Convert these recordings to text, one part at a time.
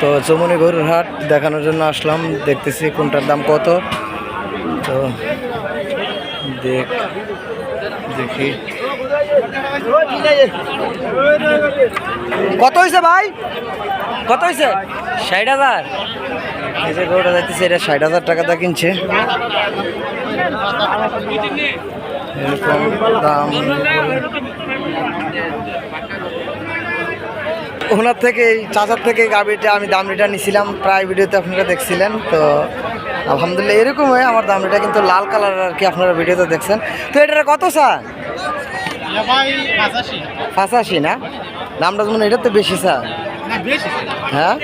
তো চমনি গরুর হাট দেখানোর জন্য আসলাম, দেখতেছি কোনটার দাম কত। তো দেখ, দেখি। কত হয়েছে ভাই? কত হয়েছে ষাট হাজার। এই যে গরুটা যাইতেছে এটা ষাট হাজার টাকাটা কিনছে। এরকম দাম। ওনার থেকে চাচার থেকে গাড়িটা আমি দাম রেটা নিছিলাম প্রায় ভিডিওতে আপনারা দেখছিলেন তো আলহামদুলিল্লাহ এরকম হয়ে আমার দাম রেটা কিন্তু লাল কালার আর কি আপনারা ভিডিওতে দেখছেন। তো এটার কত স্যার পাঁচাশি। পাঁচাশি না? দামটা যেমন এটা তো বেশি স্যার হ্যাঁ?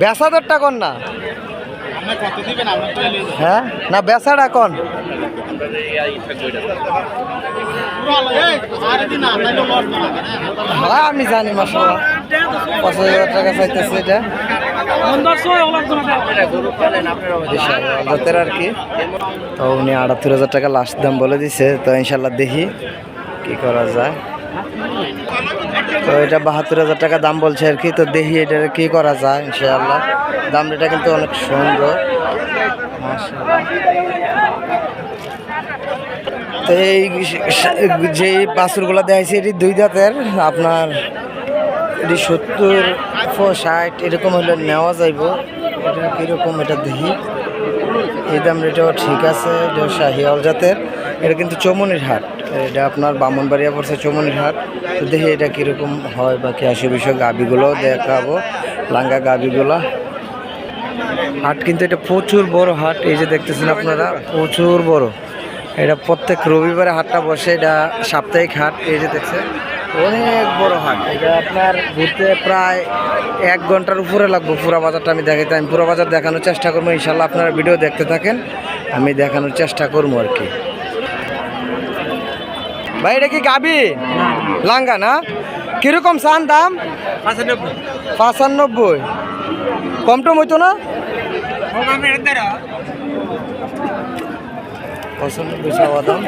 বেচা দরটা কোন না? হ্যাঁ? না বেচাটা কোন? আমি জানি মাসাল্লাহ পঁচাশি হাজার টাকা চাইতেছে এটা। জাতের আর কি। তো উনি আটাত্তর হাজার টাকা লাস্ট দাম বলে দিছে তো ইনশাল্লাহ দেখি কি করা যায়। তো এটা বাহাত্তর হাজার টাকা দাম বলছে আর কি তো দেখি এটা কি করা যায় ইনশাআল্লাহ। দাম এটা কিন্তু অনেক সুন্দর। তো এই যে বাছুরগুলো দেখাইছে, এটি দুই দাঁতের আপনার এটি সত্তর ষাট, এরকম হলে নেওয়া যাইব। এটা কীরকম, এটা দেখি। এই দাম এটাও ঠিক আছে, এটা শাহিয়াল জাতের। এটা কিন্তু চমনির হাট। এটা আপনার বামনবাড়িয়া পড়ছে চমনির হাট। তো দেখি এটা কীরকম হয় বা কি আসে বিষয় গাবিগুলোও দেখাবো, লাঙ্গা গাবিগুলা। হাট কিন্তু এটা প্রচুর বড় হাট, এই যে দেখতেছেন আপনারা, প্রচুর বড়। এটা প্রত্যেক রবিবারে হাটটা বসে, এটা সাপ্তাহিক হাট, এই যে দেখছেন, অনেক বড় হাট। এটা আপনার ঘুরতে প্রায় এক ঘণ্টার উপরে লাগবো, পুরা বাজারটা আমি দেখাইতে আমি পুরো বাজার দেখানোর চেষ্টা করব, ইনশাল্লাহ আপনারা ভিডিও দেখতে থাকেন, আমি দেখানোর চেষ্টা করব আর কি। ভাই, এটা কি গাবি? লাঙ্গা না? কীরকম চান দাম? পাঁচানব্বই। কম টম হইতো না? পঁচানব্বই চাওয়া দাম।